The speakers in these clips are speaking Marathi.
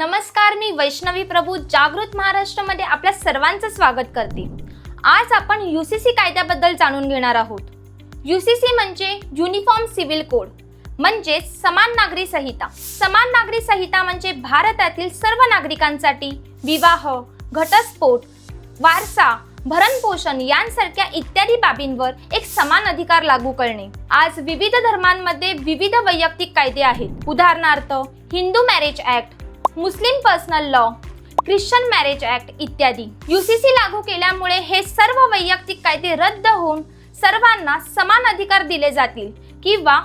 नमस्कार मी वैष्णवी प्रभू जागृत महाराष्ट्रामध्ये आपल्या सर्वांचं स्वागत करते. आज आपण यू सी सी कायद्याबद्दल जाणून घेणार आहोत. यू सी सी म्हणजे युनिफॉर्म सिव्हिल कोड म्हणजेच समान नागरी संहिता. समान नागरी संहिता म्हणजे भारतातील सर्व नागरिकांसाठी विवाह घटस्फोट वारसा भरणपोषण यांसारख्या इत्यादी बाबींवर एक समान अधिकार लागू करणे. आज विविध धर्मांमध्ये विविध वैयक्तिक कायदे आहेत. उदाहरणार्थ Hindu marriage act Muslim personal law Christian marriage act इत्यादी. युसीसी लागू केल्यामुळे हे सर्व वैयक्तिक कायदे रद्द होऊन सर्वांना समान अधिकार दिले जातील किंवा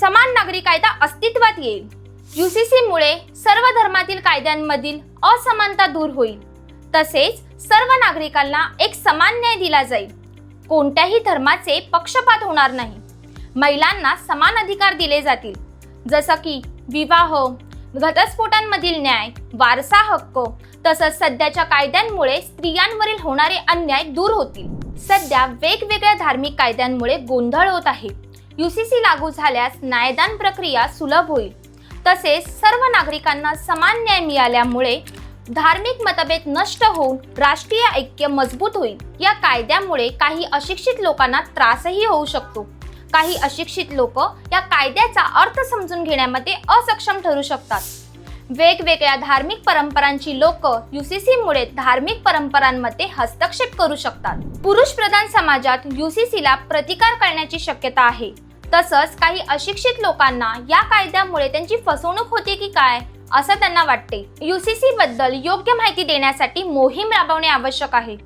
समान नागरी कायदा अस्तित्वात येईल. यू सी सीमुळे सर्व धर्मातील कायद्यांमधील असमानता दूर होईल. तसेच सर्व नागरिकांना एक समान न्याय दिला जाईल. कोणत्याही धर्माचे पक्षपात होणार नाही. महिलांना समान अधिकार दिले जातील. जसं की विवाह घटस्फोटांमधील न्याय वारसा हक्क तसंच सध्याच्या कायद्यांमुळे स्त्रियांवरील होणारे अन्याय दूर होतील. सध्या वेगवेगळ्या धार्मिक कायद्यांमुळे गोंधळ होत आहे. युसीसी लागू झाल्यास न्यायदान प्रक्रिया सुलभ होईल. तसेच सर्व नागरिकांना समान न्याय मिळाल्यामुळे धार्मिक मतभेद नष्ट होऊन राष्ट्रीय ऐक्य मजबूत होईल. या कायद्यामुळे काही अशिक्षित लोकांना त्रासही होऊ शकतो. काही अशिक्षित लोक या कायद्याचा अर्थ समजून घेण्यामध्ये असक्षम ठरू शकतात. वेगवेगळ्या धार्मिक परंपरांची लोक युसीसी मुळे धार्मिक परंपरांमध्ये हस्तक्षेप करू शकतात. पुरुष प्रधान समाजात युसीसीला प्रतिकार करण्याची शक्यता आहे. तसंच काही अशिक्षित लोकांना या कायद्यामुळे त्यांची फसवणूक होते की काय असं त्यांना वाटते. युसीसी बद्दल योग्य माहिती देण्यासाठी मोहीम राबवणे आवश्यक आहे.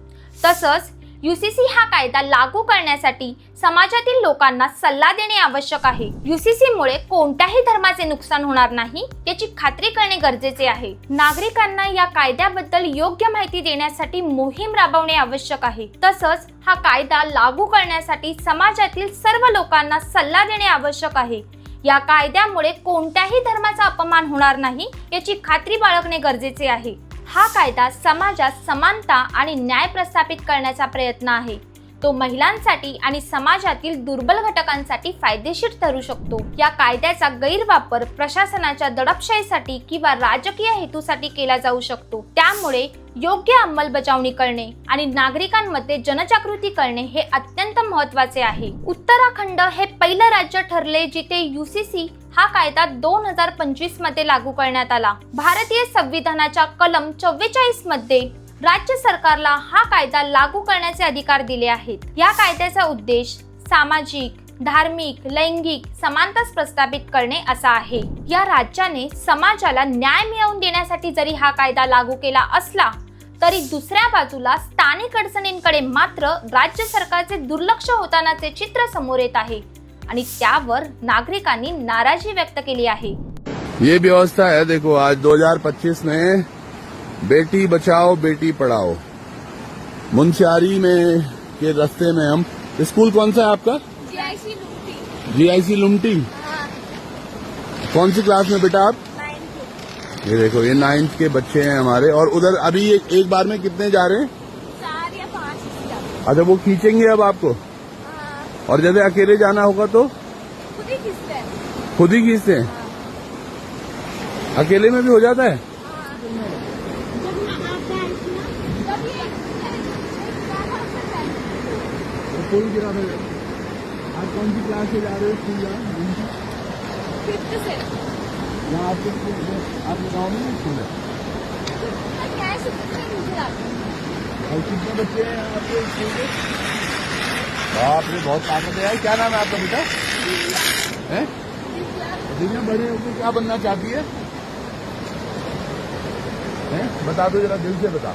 तसंच युसीसी हा कायदा लागू करण्यासाठी समाजातील लोकांना सल्ला देणे आवश्यक आहे. युसीसी मुळे कोणत्याही धर्माचे नुकसान होणार नाही याची खात्री करणे गरजेचे आहे. नागरिकांना या कायद्याबद्दल योग्य माहिती देण्यासाठी मोहीम राबवणे आवश्यक आहे. तसंच हा कायदा लागू करण्यासाठी समाजातील सर्व लोकांना सल्ला देणे आवश्यक आहे. या कायद्यामुळे कोणत्याही धर्माचा अपमान होणार नाही याची खात्री बाळगणे गरजेचे आहे. हा कायदा समाजात समानता आणि न्याय प्रस्थापित करण्याचा प्रयत्न आहे. तो महिलांसाठी आणि समाजातील दुर्बल घटकांसाठी फायदेशीर ठरू शकतो. या कायद्याचा गैरवापर प्रशासनाच्या दडपशाहीसाठी किंवा राजकीय हेतूसाठी केला जाऊ शकतो. त्यामुळे योग्य अंमलबजावणी करणे आणि नागरिकांमध्ये जनजागृती करणे हे अत्यंत महत्त्वाचे आहे. उत्तराखंड हे पहिलं राज्य ठरले जिथे युसीसी हा कायदा दोन हजार पंचवीसमध्ये लागू करण्यात आला. भारतीय संविधानाच्या कलम चव्वेचाळीसमध्ये राज्य सरकारला हा कायदा लागू करण्याचे अधिकार दिले आहेत. या कायद्याचा उद्देश सामाजिक धार्मिक लैंगिक समानता प्रस्थापित करणे असा आहे. या राज्याने समाजाला न्याय मिळवून देण्यासाठी जरी हा कायदा लागू केला असला तरी दुसऱ्या बाजूला स्थानिक अडचणींकडे मात्र राज्य सरकारचे दुर्लक्ष होतानाचे चित्र समोर येत आहे आणि त्यावर नागरिकांनी नाराजी व्यक्त केली आहे. ये व्यवस्था है देखो आज 2025 में बेटी बचाओ बेटी पढ़ाओ। मुंशियारी में के रास्ते में हम स्कूल कौन सा है आपका? जीआईसी लुमटी। कौन सी क्लास में बेटा आप? ये देखो ये नाइन्थ के बच्चे हैं हमारे और उधर अभी एक, एक बार में कितने जा रहे हैं। अच्छा वो खींचेंगे अब आपको? हाँ, और जैसे अकेले जाना होगा तो? खुद ही खींचते हैं। खुद ही खींचते हैं। अकेले में भी हो जाता है तब ये ज़्यादा असर है। स्कूल गिरा आज कौन सी क्लास से जा रहे हो स्कूल फिफ्थ से। यहाँ आपके आपके गाँव में नहीं स्कूल है? और है हैं। कितने बच्चे हैं आपके स्कूल के? बाप रे बहुत ताकत है यार। क्या नाम है आपका बेटा? हैं? दुनिया बड़े होकर क्या बनना चाहती है? हैं? बता दो जरा दिल से बता।